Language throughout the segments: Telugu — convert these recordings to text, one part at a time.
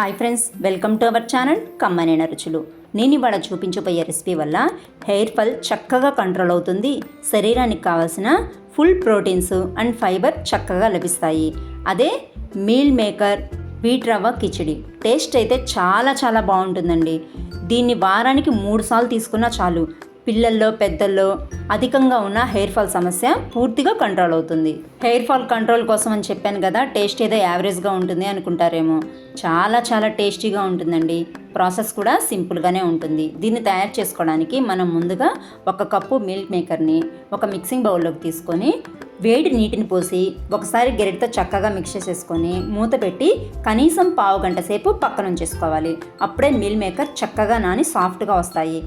Hi friends welcome to our channel కమ్మనైన రుచులు నేను ఇవాళ చూపించబోయే రెసిపీ వల్ల హెయిర్ ఫాల్ చక్కగా కంట్రోల్ అవుతుంది. శరీరానికి కావాల్సిన ఫుల్ ప్రోటీన్స్ అండ్ ఫైబర్ చక్కగా లభిస్తాయి. అదే మీల్ మేకర్ వీట్ రవ్వ కిచిడి. టేస్ట్ అయితే చాలా చాలా బాగుంటుందండి. దీన్ని వారానికి మూడు సార్లు తీసుకున్నా చాలు. పిల్లల్లో పెద్దల్లో అధికంగా ఉన్న హెయిర్ ఫాల్ సమస్య పూర్తిగా కంట్రోల్ అవుతుంది. హెయిర్ ఫాల్ కంట్రోల్ కోసం అని చెప్పాను కదా టేస్ట్ ఏదో యావరేజ్గా ఉంటుంది అనుకుంటారేమో. చాలా చాలా టేస్టీగా ఉంటుందండి. ప్రాసెస్ కూడా సింపుల్గానే ఉంటుంది. దీన్ని తయారు చేసుకోవడానికి మనం ముందుగా ఒక కప్పు మిల్క్ మేకర్ని ఒక మిక్సింగ్ బౌల్లోకి తీసుకొని వేడి నీటిని పోసి ఒకసారి గెరిటితో చక్కగా మిక్స్ చేసేసుకొని మూత పెట్టి కనీసం పావు గంట సేపు పక్కన ఉంచేసుకోవాలి అప్పుడే మిల్ మేకర్ చక్కగా నాని సాఫ్ట్గా వస్తాయి.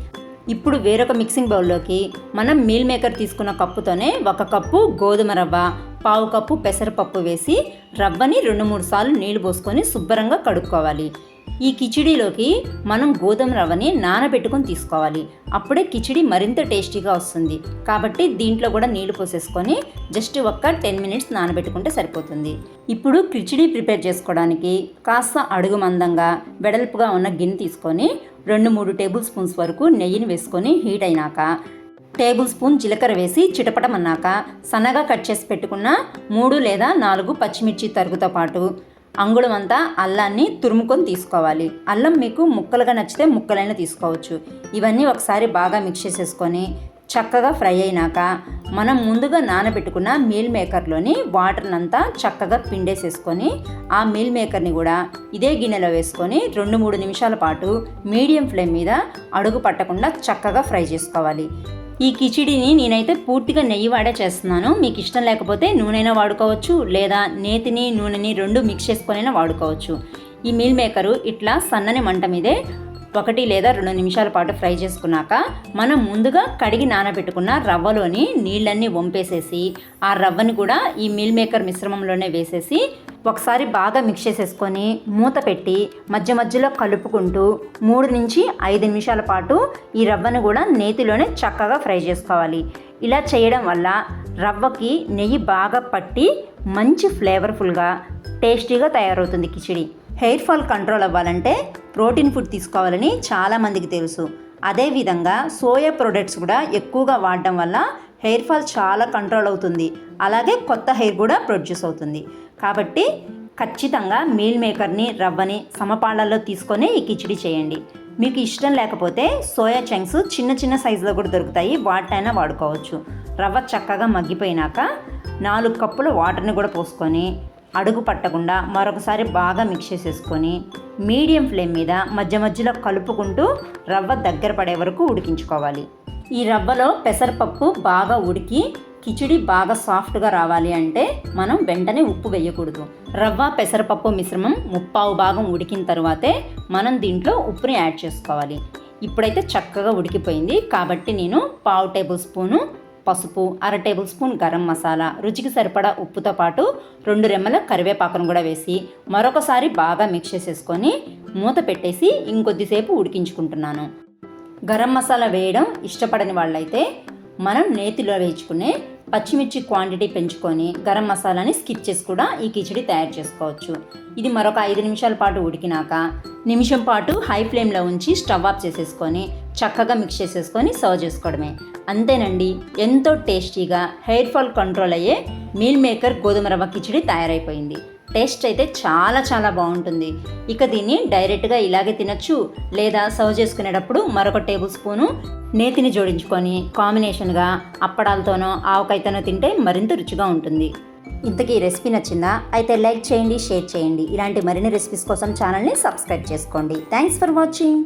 ఇప్పుడు వేరొక మిక్సింగ్ బౌల్లోకి మనం మీల్ మేకర్ తీసుకున్న కప్పుతోనే ఒక కప్పు గోధుమ రవ్వ పావు కప్పు పెసరపప్పు వేసి రవ్వని రెండు మూడు సార్లు నీళ్ళు పోసుకొని శుభ్రంగా కడుక్కోవాలి. ఈ కిచిడీలోకి మనం గోధుమ రవ్వని నానబెట్టుకొని తీసుకోవాలి. అప్పుడే కిచిడి మరింత టేస్టీగా వస్తుంది. కాబట్టి దీంట్లో కూడా నీళ్ళు పోసేసుకొని జస్ట్ ఒక్క టెన్ మినిట్స్ నానబెట్టుకుంటే సరిపోతుంది. ఇప్పుడు కిచిడి ప్రిపేర్ చేసుకోవడానికి కాస్త అడుగు మందంగా వెడల్పుగా ఉన్న గిన్నె తీసుకొని రెండు మూడు టేబుల్ స్పూన్స్ వరకు నెయ్యిని వేసుకొని హీట్ అయినాక టేబుల్ స్పూన్ జీలకర్ర వేసి చిటపటమన్నాక సన్నగా కట్ చేసి పెట్టుకున్న మూడు లేదా నాలుగు పచ్చిమిర్చి తరుగుతో పాటు అంగుళం అంతా అల్లాన్ని తురుముకొని తీసుకోవాలి. అల్లం మీకు ముక్కలుగా నచ్చితే ముక్కలైనా తీసుకోవచ్చు. ఇవన్నీ ఒకసారి బాగా మిక్స్ చేసేసుకొని చక్కగా ఫ్రై అయినాక మనం ముందుగా నానబెట్టుకున్న మీల్ మేకర్లోని వాటర్నంతా చక్కగా పిండేసేసుకొని ఆ మీల్ మేకర్ని కూడా ఇదే గిన్నెలో వేసుకొని రెండు మూడు నిమిషాల పాటు మీడియం ఫ్లేమ్ మీద అడుగు పట్టకుండా చక్కగా ఫ్రై చేసుకోవాలి. ఈ కిచిడిని నేనైతే పూర్తిగా నెయ్యి వాడే చేస్తున్నాను. మీకు ఇష్టం లేకపోతే నూనెనా వాడుకోవచ్చు లేదా నేతిని నూనెని రెండు మిక్స్ చేసుకొనైనా వాడుకోవచ్చు. ఈ మీల్ మేకరు ఇట్లా సన్నని మంట మీదే ఒకటి లేదా రెండు నిమిషాల పాటు ఫ్రై చేసుకున్నాక మనం ముందుగా కడిగి నానబెట్టుకున్న రవ్వలోని నీళ్ళన్నీ వంపేసేసి ఆ రవ్వని కూడా ఈ మిల్ మేకర్ మిశ్రమంలోనే వేసేసి ఒకసారి బాగా మిక్స్ చేసేసుకొని మూత పెట్టి మధ్య మధ్యలో కలుపుకుంటూ మూడు నుంచి ఐదు నిమిషాల పాటు ఈ రవ్వను కూడా నేతిలోనే చక్కగా ఫ్రై చేసుకోవాలి. ఇలా చేయడం వల్ల రవ్వకి నెయ్యి బాగా పట్టి మంచి ఫ్లేవర్ఫుల్గా టేస్టీగా తయారవుతుంది కిచిడి. హెయిర్ ఫాల్ కంట్రోల్ అవ్వాలంటే ప్రోటీన్ ఫుడ్ తీసుకోవాలని చాలామందికి తెలుసు. అదేవిధంగా సోయా ప్రొడక్ట్స్ కూడా ఎక్కువగా వాడడం వల్ల హెయిర్ ఫాల్ చాలా కంట్రోల్ అవుతుంది. అలాగే కొత్త హెయిర్ కూడా ప్రొడ్యూస్ అవుతుంది. కాబట్టి ఖచ్చితంగా మీల్ మేకర్ని రవ్వని సమపాళ్ళల్లో తీసుకొని ఈ కిచిడి చేయండి. మీకు ఇష్టం లేకపోతే సోయా చంక్స్ చిన్న చిన్న సైజులో కూడా దొరుకుతాయి. వాటినైనా వాడుకోవచ్చు. రవ్వ చక్కగా మగ్గిపోయినాక నాలుగు కప్పుల వాటర్ని కూడా పోసుకొని అడుగు పట్టకుండా మరొకసారి బాగా మిక్స్ చేసేసుకొని మీడియం ఫ్లేమ్ మీద మధ్య మధ్యలో కలుపుకుంటూ రవ్వ దగ్గర పడే వరకు ఉడికించుకోవాలి. ఈ రవ్వలో పెసరపప్పు బాగా ఉడికి కిచిడి బాగా సాఫ్ట్గా రావాలి అంటే మనం వెంటనే ఉప్పు వేయకూడదు. రవ్వ పెసరపప్పు మిశ్రమం ముప్పావు భాగం ఉడికిన తర్వాతే మనం దీంట్లో ఉప్పుని యాడ్ చేసుకోవాలి. ఇప్పుడైతే చక్కగా ఉడికిపోయింది కాబట్టి నేను పావు టేబుల్ స్పూను పసుపు అర టేబుల్ స్పూన్ గరం మసాలా రుచికి సరిపడా ఉప్పుతో పాటు రెండు రెమ్మల కరివేపాకును కూడా వేసి మరొకసారి బాగా మిక్స్ చేసేసుకొని మూత పెట్టేసి ఇంకొద్దిసేపు ఉడికించుకుంటున్నాను. గరం మసాలా వేయడం ఇష్టపడని వాళ్ళైతే మనం నేతిలో వేయించుకునే పచ్చిమిర్చి క్వాంటిటీ పెంచుకొని గరం మసాలాని స్కిప్ చేసి కూడా ఈ కిచిడి తయారు చేసుకోవచ్చు. ఇది మరొక ఐదు నిమిషాల పాటు ఉడికినాక నిమిషం పాటు హై ఫ్లేమ్లో ఉంచి స్టవ్ ఆఫ్ చేసేసుకొని చక్కగా మిక్స్ చేసేసుకొని సర్వ్ చేసుకోవడమే. అంతేనండి ఎంతో టేస్టీగా హెయిర్ ఫాల్ కంట్రోల్ అయ్యే మీల్ మేకర్ గోధుమ రవ్వ కిచిడి తయారైపోయింది. టేస్ట్ అయితే చాలా చాలా బాగుంటుంది. ఇక దీన్ని డైరెక్ట్గా ఇలాగే తినచ్చు లేదా సర్వ్ చేసుకునేటప్పుడు మరొక టేబుల్ స్పూను నేతిని జోడించుకొని కాంబినేషన్గా అప్పడాలతోనో ఆవకాయతోనో తింటే మరింత రుచిగా ఉంటుంది. ఇంతకీ రెసిపీ నచ్చిందా? అయితే లైక్ చేయండి షేర్ చేయండి. ఇలాంటి మరిన్ని రెసిపీస్ కోసం ఛానల్ని సబ్స్క్రైబ్ చేసుకోండి. Thanks for watching